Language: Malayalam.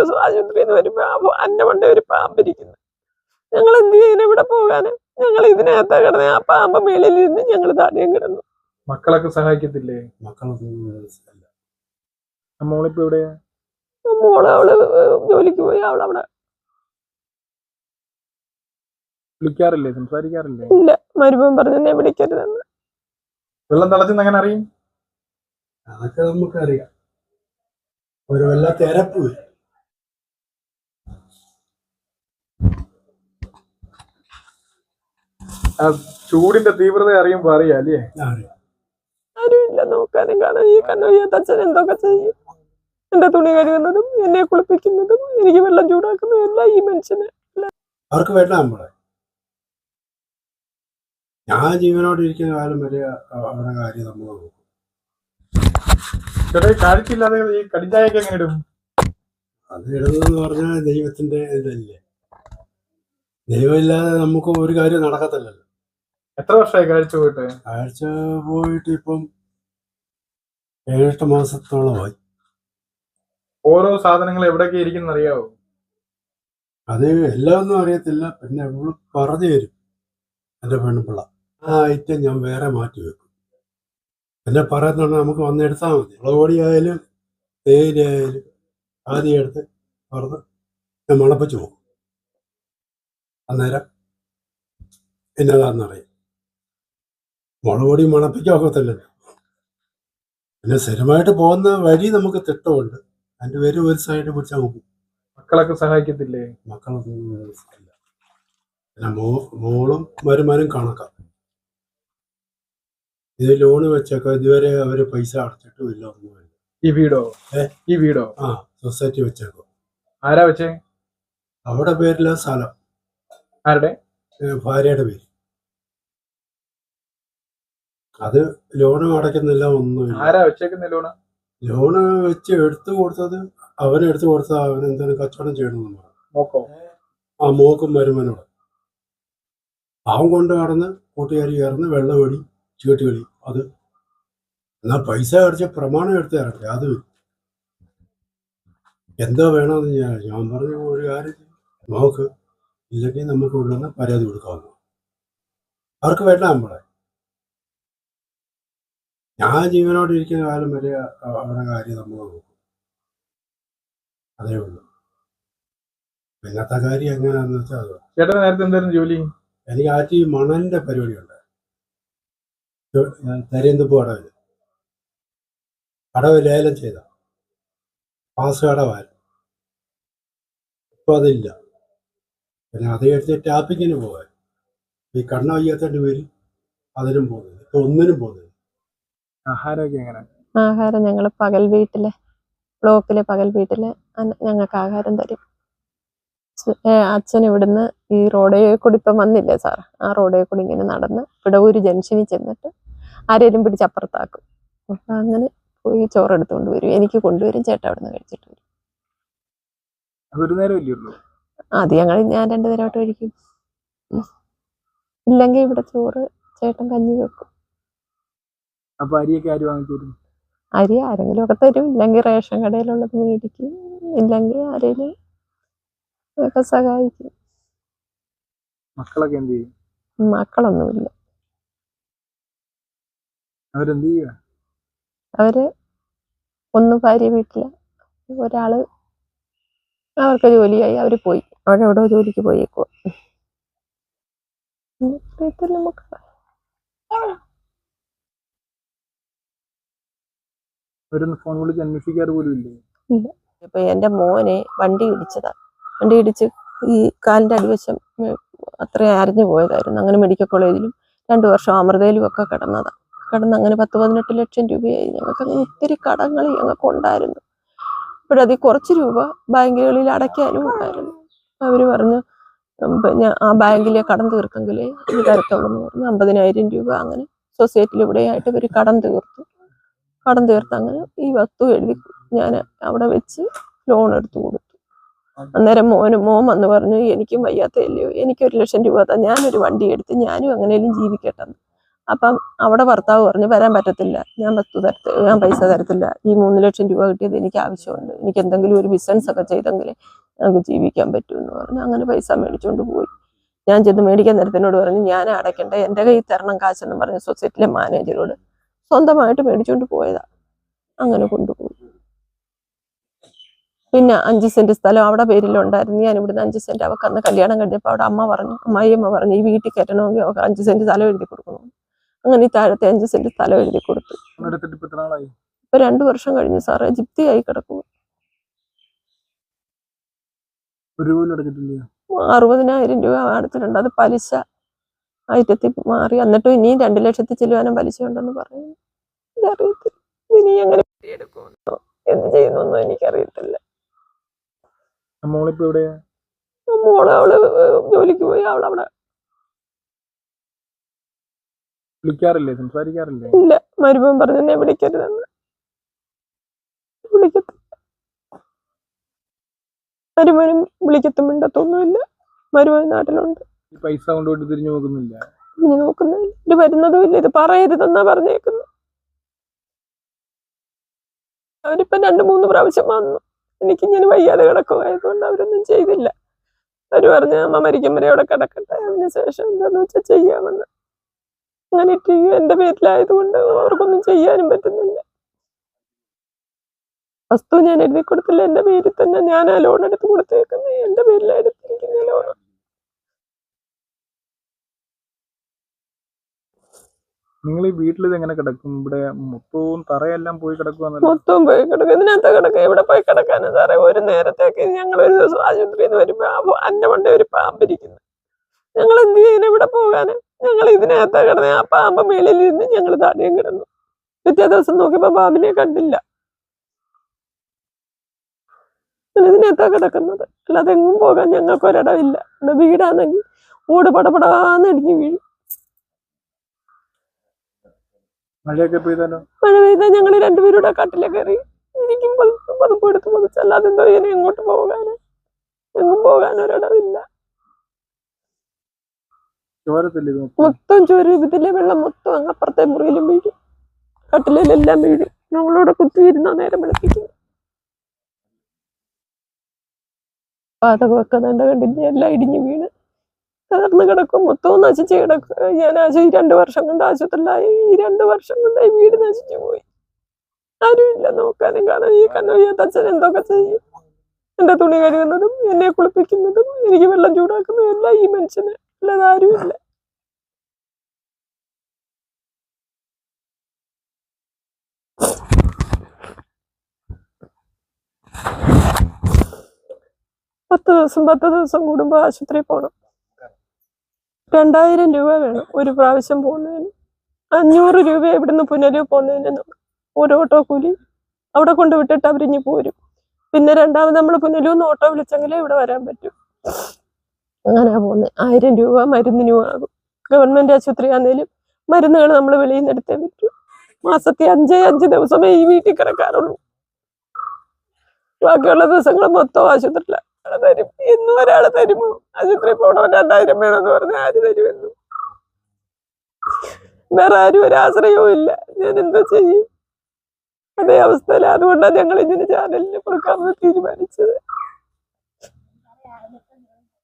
ദിവസം ആശുപത്രിയിൽ നിന്ന് വരുമ്പോ ആ പോ- അന്റെ മണ്ട ഒരു പാമ്പിരിക്കുന്നു ഞങ്ങൾ എന്ത് ചെയ്യുന്നു ഇവിടെ പോകാന്? ഞങ്ങൾ ഇതിനകത്താ കിടന്ന് ആ പാമ്പ് മേളിൽ ഇരുന്ന് ഞങ്ങൾ താടിയും കിടന്നു. മക്കളൊക്കെ സഹായിക്കത്തില്ലേ? മോളിപ്പോ എവിടെയാ? മോൾ അവൾ ജോലിക്ക് പോയി. അവളവിടെ വിളിക്കാറില്ലേ? സംസാരിക്കാറില്ലേ? ഇല്ല. മരുഭം പറഞ്ഞു എന്നെ വിളിക്കരുതെന്ന്. വെള്ളം തിളച്ചെന്ന് അങ്ങനെ അറിയും? അതൊക്കെ നമുക്കറിയാം. ഒരു വല്ല തെരപ്പ് വരും. ആ ചൂടിന്റെ തീവ്രത അറിയുമ്പോ അറിയാം അല്ലേ? അറിയാം. ആരുമില്ല നോക്കാനും കാണാൻ ഈ കണ്ണുയ്യാത്ത അച്ഛൻ എന്തൊക്കെ ചെയ്യും? എന്റെ തുണി കഴുകുന്നതും എന്നെ കുളിപ്പിക്കുന്നതും എനിക്ക് വെള്ളം ചൂടാക്കുന്നതും എല്ലാം ഈ മനുഷ്യനെ അവർക്ക് വേണ്ട നമ്മളെ. ഞാൻ ജീവനോട് ഇരിക്കുന്ന കാലം വരെ അവരുടെ കാര്യം നമ്മൾ നോക്കും. ചേട്ടാ ഈ കാഴ്ചയില്ലാതെ ഈ കടിഞ്ചായൊക്കെ എങ്ങനെ ഇടും? അത് ഇടുന്നതെന്ന് പറഞ്ഞാൽ ദൈവത്തിന്റെ ഇതല്ലേ. ദൈവമില്ലാതെ നമുക്ക് ഒരു കാര്യം നടക്കത്തില്ലല്ലോ. എത്ര വർഷമായി കാഴ്ച പോയിട്ട്? കാഴ്ച പോയിട്ട് ഇപ്പം ഏഴെട്ട് മാസത്തോളമായി ഓരോ സാധനങ്ങൾ എവിടെയൊക്കെ ഇരിക്കുന്ന അറിയാവോ? അത് എല്ലാം ഒന്നും അറിയത്തില്ല. പിന്നെ അവൾ പറഞ്ഞു തരും. എന്റെ പെൺപിള്ള. ആ ഐറ്റം ഞാൻ വേറെ മാറ്റി വെക്കും. എന്നെ പറയുന്നുണ്ട് നമുക്ക് വന്നെടുത്താൽ മതി. മുളക് ആയാലും തേയില ആയാലും ആദ്യം എടുത്ത് പറഞ്ഞ് ഞാൻ മുളപ്പിച്ച് പോകും. അന്നേരം എന്നതാണെന്നറിയാം മുളക് പൊടി മണപ്പിക്കാൻ ഒക്കത്തില്ലല്ലോ പിന്നെ സ്ഥിരമായിട്ട് പോകുന്ന വഴി നമുക്ക് തിട്ടമുണ്ട്. അതിന്റെ പേര് ഒരു സൈഡ് പിടിച്ചാൽ നോക്കും. മക്കളൊക്കെ സഹായിക്കത്തില്ലേ? മക്കളൊന്നും പിന്നെ മോ മോളും വരുമാനം കണക്കാം. ഇത് ലോണ് വെച്ചൊക്കെ ഇതുവരെ അവർ പൈസ അടച്ചിട്ടും ഇല്ല ഒന്നുമില്ല ഈ വീടോ? ഈ വീടോ? ആ സൊസൈറ്റി വെച്ചേക്കോ. ആരാ വെച്ചേ? അവിടെ പേരില്ല സ്ഥലം. ആരുടെ? ഭാര്യയുടെ പേര്. അത് ലോണ് അടയ്ക്കുന്നില്ല ഒന്നും ആരാ വെച്ചേക്കുന്ന ലോണ്? ലോണ് വെച്ച് എടുത്തു കൊടുത്തത് അവനെടുത്തു കൊടുത്തത് അവൻ എന്തെങ്കിലും കച്ചവടം ചെയ്യണമെന്ന് പറഞ്ഞു. ആ മോക്കും വരുമാനോട് അവൻ കൊണ്ട് കടന്ന് കൂട്ടുകാരി കയറുന്ന വെള്ളമടി ചീട്ടുകളി അത്. എന്നാ പൈസ അടിച്ച പ്രമാണം എടുത്ത് തരട്ടെ അത്. എന്താ വേണമെന്ന് ഞാൻ ഞാൻ പറഞ്ഞു ഒരു കാര്യം. നോക്ക് ഇല്ലെങ്കിൽ നമുക്ക് ഉള്ളുന്ന പരാതി കൊടുക്കാവുന്നു അവർക്ക് വേണ്ട നമ്മളെ ഞാൻ ജീവനോട് ഇരിക്കുന്ന കാലം വരെ അവരുടെ കാര്യം നമ്മൾ നോക്കും. അതേ ഉള്ളൂ. പിന്നത്തെ കാര്യം എങ്ങനെയാന്ന് വെച്ചാൽ അത് നേരത്തെ എന്തായിരുന്നു ജോലി? എനിക്ക് ആറ്റി മണലിന്റെ പരിപാടി ഉണ്ട്. തരേന്തുപ്പ് കടവിൽ കടവ് ലേലം ചെയ്ത. പാസ് കടവായിരുന്നു ഇപ്പൊ അതില്ല. പിന്നെ അത് എടുത്ത് ടാപ്പിങ്ങിന് പോകാൻ ഈ കണ്ണ വയ്യാത്തതിന്റെ പേര് അതിനും പോകുന്നില്ല ഇപ്പൊ ഒന്നിനും പോകുന്നത് ആഹാരമൊക്കെ എങ്ങനെ? ആഹാരം ഞങ്ങൾ പകൽ വീട്ടിലെ ബ്ലോക്കിലെ പകൽ വീട്ടിൽ ഞങ്ങൾക്ക് ആഹാരം തരും. അച്ഛൻ ഇവിടുന്ന് ഈ റോഡേ കൂടി ഇപ്പം വന്നില്ലേ സാർ? ആ റോഡേ കൂടി ഇങ്ങനെ നടന്ന് ഇവിടെ ഒരു ജംഗ്ഷനിൽ ചെന്നിട്ട് ആരേലും പിടിച്ച് അപ്പുറത്താക്കും. അപ്പൊ അങ്ങനെ പോയി ചോറ് എടുത്തുകൊണ്ട് വരും. എനിക്ക് കൊണ്ടുവരും ചേട്ടൻ നിന്ന് കഴിച്ചിട്ട് വരും. അത് ഞങ്ങൾ ഞാൻ രണ്ടു നേരമായിട്ട് കഴിക്കും. ഇല്ലെങ്കിൽ ഇവിടെ ചോറ് ചേട്ടൻ കഞ്ഞി വെക്കും. അപ്പൊ അരിയൊക്കെ ആര് വാങ്ങിച്ചു തരും അരി ആരെങ്കിലും ഒക്കെ തരും. ഇല്ലെങ്കിൽ റേഷൻ കടയിലുള്ളത് മേടിക്കും. ഇല്ലെങ്കിൽ ആരെങ്കിലും ഒക്കെ സഹായിക്കും. മക്കളൊക്കെ എന്ത് ചെയ്യും? മക്കളൊന്നുമില്ല. അവരെന്ത് ചെയ്യുക? അവർ ഒന്ന് ഭാര്യ വീട്ടിൽ. ഒരാൾ അവർക്ക് ജോലിയായി. അവർ പോയി. അവരെവിടെ ജോലിക്ക് പോയേക്കുവാ. നമുക്ക് അവരൊന്ന് ഫോൺ വിളിച്ച് അന്വേഷിക്കാറ് പോലും ഇല്ല? ഇപ്പൊ എന്റെ മോനെ വണ്ടി ഇടിച്ചതാ. വണ്ടി ഇടിച്ച് ഈ കാലിന്റെ അടിവശം അത്ര അരഞ്ഞു പോയതായിരുന്നു. അങ്ങനെ മെഡിക്കൽ കോളേജിലും രണ്ടു വർഷം അമൃതയിലും ഒക്കെ കിടന്നതാ. കിടന്ന് അങ്ങനെ പത്ത് പതിനെട്ട് ലക്ഷം രൂപയായി. ഞങ്ങൾക്ക് അങ്ങനെ ഒത്തിരി കടങ്ങൾ ഞങ്ങൾക്ക് ഉണ്ടായിരുന്നു. ഇപ്പോഴതിൽ കുറച്ച് രൂപ ബാങ്കുകളിൽ അടയ്ക്കാനും ഉണ്ടായിരുന്നു. അവർ പറഞ്ഞു പിന്നെ ആ ബാങ്കിലെ കടം തീർക്കെങ്കിലേ ഇത് തരത്തുള്ളൂ എന്ന് പറഞ്ഞു. അമ്പതിനായിരം രൂപ അങ്ങനെ സൊസൈറ്റിയിൽ ഇവിടെയായിട്ട് ഇവർ കടം തീർത്തു. കടം തീർത്ത് അങ്ങനെ ഈ വസ്തു എഴുതി ഞാൻ അവിടെ വെച്ച് ലോൺ എടുത്തു കൊടുത്തു. അന്നേരം മോന് മോൻ വന്ന് പറഞ്ഞു എനിക്കും വയ്യാത്തല്ലയോ എനിക്ക് ഒരു ലക്ഷം രൂപ താ ഞാനൊരു വണ്ടി എടുത്ത് ഞാനും അങ്ങനെയും ജീവിക്കട്ടെ എന്ന്. അപ്പം അവിടെ ഭർത്താവ് പറഞ്ഞു വരാൻ പറ്റത്തില്ല. ഞാൻ വസ്തു തരത്ത് ഞാൻ പൈസ തരത്തില്ല. ഈ മൂന്ന് ലക്ഷം രൂപ കിട്ടിയത് എനിക്ക് ആവശ്യമുണ്ട്. എനിക്ക് എന്തെങ്കിലും ഒരു ബിസിനസ് ഒക്കെ ചെയ്തെങ്കിൽ ഞങ്ങൾക്ക് ജീവിക്കാൻ പറ്റുമെന്ന് പറഞ്ഞു. അങ്ങനെ പൈസ മേടിച്ചുകൊണ്ട് പോയി. ഞാൻ ചെന്ന് മേടിക്കാൻ നേരത്തിനോട് പറഞ്ഞു ഞാൻ അടയ്ക്കണ്ട? എന്റെ കയ്യിൽ തരണം കാശെന്ന് പറഞ്ഞു സൊസൈറ്റിയിലെ മാനേജരോട് സ്വന്തമായിട്ട് മേടിച്ചുകൊണ്ട് പോയതാ. അങ്ങനെ കൊണ്ടുപോയി. പിന്നെ അഞ്ച് സെന്റ് സ്ഥലം അവിടെ പേരിലുണ്ടായിരുന്നു. ഞാൻ ഇവിടുന്ന് അഞ്ച് സെന്റ് അവൾക്ക് അന്ന് കല്യാണം കഴിഞ്ഞപ്പോൾ അവിടെ അമ്മ പറഞ്ഞു അമ്മായിയമ്മ പറഞ്ഞു ഈ വീട്ടിൽ കയറ്റണമെങ്കിൽ അവർക്ക് അഞ്ച് സെന്റ് സ്ഥലം എഴുതി കൊടുക്കണം. അങ്ങനെ ഈ താഴത്തെ അഞ്ച് സെന്റ് സ്ഥലം എഴുതി കൊടുത്തു. ഇപ്പൊ രണ്ടു വർഷം കഴിഞ്ഞു സാറേ ജിപ്തിയായി ആയി എടുത്തിട്ടില്ല. അറുപതിനായിരം രൂപ അടുത്തിട്ടുണ്ട് അത് പലിശ. ഐറ്റത്തിൽ മാറി. എന്നിട്ടും ഇനിയും രണ്ടു ലക്ഷത്തി ചെല്ലുവാനും പലിശ ഉണ്ടെന്ന് പറയുന്നു. എനിക്കറിയത്തില്ല. ഇനി അങ്ങനെ എടുക്കുമെന്നോ എന്ത് ചെയ്യുന്നൊന്നും എനിക്കറിയത്തില്ല. മോൾ അവൾ ജോലിക്ക് പോയി. അവളവിടെ വിളിക്കാറില്ലേ? സംസാരിക്കാറില്ലേ? ഇല്ല. മരുമൻ പറഞ്ഞു എന്നെ വിളിക്കരുതെന്ന്. വിളിക്കത്തില്ല. മരുമനും വിളിക്കത്തും മിണ്ടത്തൊന്നുമില്ല. മരുമൻ നാട്ടിലുണ്ട്. ഈ പൈസ കൊണ്ടുപോയിട്ട് തിരിഞ്ഞു നോക്കുന്നില്ല. ഇനി നോക്കുന്നില്ല. ഇത് വരുന്നതും ഇല്ല. ഇത് പറയരുതെന്നാ പറഞ്ഞേക്കുന്നത് അവരിപ്പം രണ്ട് മൂന്ന് പ്രാവശ്യം വന്നു. എനിക്ക് എനിക്കിങ്ങനെ വയ്യാതെ കിടക്കുമായതുകൊണ്ട് അവരൊന്നും ചെയ്തില്ല. അവർ പറഞ്ഞു അമ്മ മരിക്കും വരെ അവിടെ കിടക്കട്ടെ. അതിന് ശേഷം എന്താന്ന് വെച്ചാൽ ചെയ്യാമെന്ന്. അങ്ങനെ ഇട്ടിരിക്കും എന്റെ പേരിലായതുകൊണ്ട് അവർക്കൊന്നും ചെയ്യാനും പറ്റുന്നില്ല. വസ്തു ഞാൻ എഴുതി കൊടുത്തില്ല. എന്റെ പേരിൽ തന്നെ ഞാൻ ആ ലോൺ എടുത്ത് കൊടുത്തേക്കുന്നത് എന്റെ പേരിലാണ് എടുത്തിരിക്കുന്ന ലോൺ. നിങ്ങൾ ഈ വീട്ടിൽ ഇതെങ്ങനെ കിടക്കും? ഇവിടെ മൊത്തവും തറയെല്ലാം പോയി കിടക്കും മൊത്തവും പോയി കിടക്കും. ഇതിനകത്ത് കിടക്കുക ഇവിടെ പോയി കിടക്കാനാ സാറേ ഒരു നേരത്തേക്ക് ഞങ്ങൾ ഒരു ദിവസം ആശുപത്രിയിൽ നിന്ന് വരുമ്പോ അന്ന അന്റെ ഒരു പാമ്പിരിക്കുന്നു. ഞങ്ങൾ എന്ത് ചെയ്യുന്നു ഇവിടെ പോകാന്? ഞങ്ങൾ ഇതിനകത്താ കിടന്നത് ആ പാമ്പ് മേളിൽ ഇരുന്ന് ഞങ്ങൾ താടിയും കിടന്നു. പിറ്റേ ദിവസം നോക്കിയപ്പോ പാമ്പിനെ കണ്ടില്ല. ഇതിനകത്താ കിടക്കുന്നത്. അല്ലാതെ എങ്ങും പോകാൻ ഞങ്ങൾക്ക് ഒരിടമില്ല ഇവിടെ വീടാണെങ്കിൽ ഓട് പടപടാന്ന് ഇടിഞ്ഞു വീഴും. മഴയൊക്കെ പെയ്താലോ? മഴ പെയ്താൽ ഞങ്ങൾ രണ്ടുപേരും കൂടെ കാട്ടിലെ കയറി എനിക്കും പതുപ്പ് പതുപ്പ് എടുത്ത് പതിച്ചല്ലാതെ എന്തോ ഇനി എങ്ങോട്ട് പോകാന്? എങ്ങും പോകാൻ ഒരിടമില്ല മൊത്തം ചോരൂപത്തിലെ വെള്ളം മൊത്തം അങ്ങ് അപ്പുറത്തെ മുറിയിലും വീഴും. കട്ടിലെല്ലാം വീഴും. ഞങ്ങളോട് കുത്തിയിരുന്ന നേരം വെളുപ്പിക്കും. പാതകമൊക്കെ നല്ല കണ്ടില്ല? എല്ലാം ഇടിഞ്ഞു വീണ്. തകർന്ന് കിടക്കും മൊത്തവും നശിച്ച് കിടക്കും ഞാൻ ആശു രണ്ട് വർഷം കൊണ്ട് ആശുപത്രിയിലായി ഈ രണ്ട് വർഷം കൊണ്ട് ഈ വീട് നശിച്ചു പോയി. ആരുമില്ല നോക്കാനും കാണാൻ ഈ കണ്ണൊഴിയാത്ത അച്ഛൻ എന്തൊക്കെ ചെയ്യും? എന്റെ തുണി കഴുകുന്നതും എന്നെ കുളിപ്പിക്കുന്നതും എനിക്ക് വെള്ളം ചൂടാക്കുന്നതും എല്ലാം ഈ മനുഷ്യന്. അല്ലാതെ ആരുമില്ല പത്ത് ദിവസം പത്ത് ദിവസം കൂടുമ്പോൾ ആശുപത്രിയിൽ പോകണം രണ്ടായിരം രൂപ വേണം ഒരു പ്രാവശ്യം പോകുന്നതിന്. അഞ്ഞൂറ് രൂപ ഇവിടുന്ന് പുനലൂർ പോകുന്നതിന് ഒരു ഓട്ടോ കൂലി അവിടെ കൊണ്ടുവിട്ടിട്ട് അവരിഞ്ഞ് പോരും. പിന്നെ രണ്ടാമത് നമ്മൾ പുനലൂന്ന് ഓട്ടോ വിളിച്ചെങ്കിലേ ഇവിടെ വരാൻ പറ്റൂ. അങ്ങനെ പോകുന്നത് ആയിരം രൂപ മരുന്നിനും ആകും. ഗവൺമെന്റ് ആശുപത്രി ആണെങ്കിലും മരുന്നുകൾ നമ്മൾ വെളിയിൽ നിന്ന് എടുത്തേ പറ്റൂ. മാസത്തെ അഞ്ചേ അഞ്ച് ദിവസമേ ഈ വീട്ടിൽ കിടക്കാറുള്ളൂ. ബാക്കിയുള്ള ദിവസങ്ങൾ മൊത്തം ആശുപത്രിയിലാണ് ഒരാൾ തരുമോ ആശുപത്രി പോകണോ രണ്ടായിരം വേണമെന്ന് പറഞ്ഞ ആര് തരുമെന്നു. വേറെ ആരും ഒരു ആശ്രയവും ഇല്ല. ഞാൻ എന്താ ചെയ്യും? അതേ അവസ്ഥയിൽ അതുകൊണ്ടാണ് ഞങ്ങൾ ഇതിന് ചാനലിന് കൊടുക്കാമെന്ന് തീരുമാനിച്ചത്.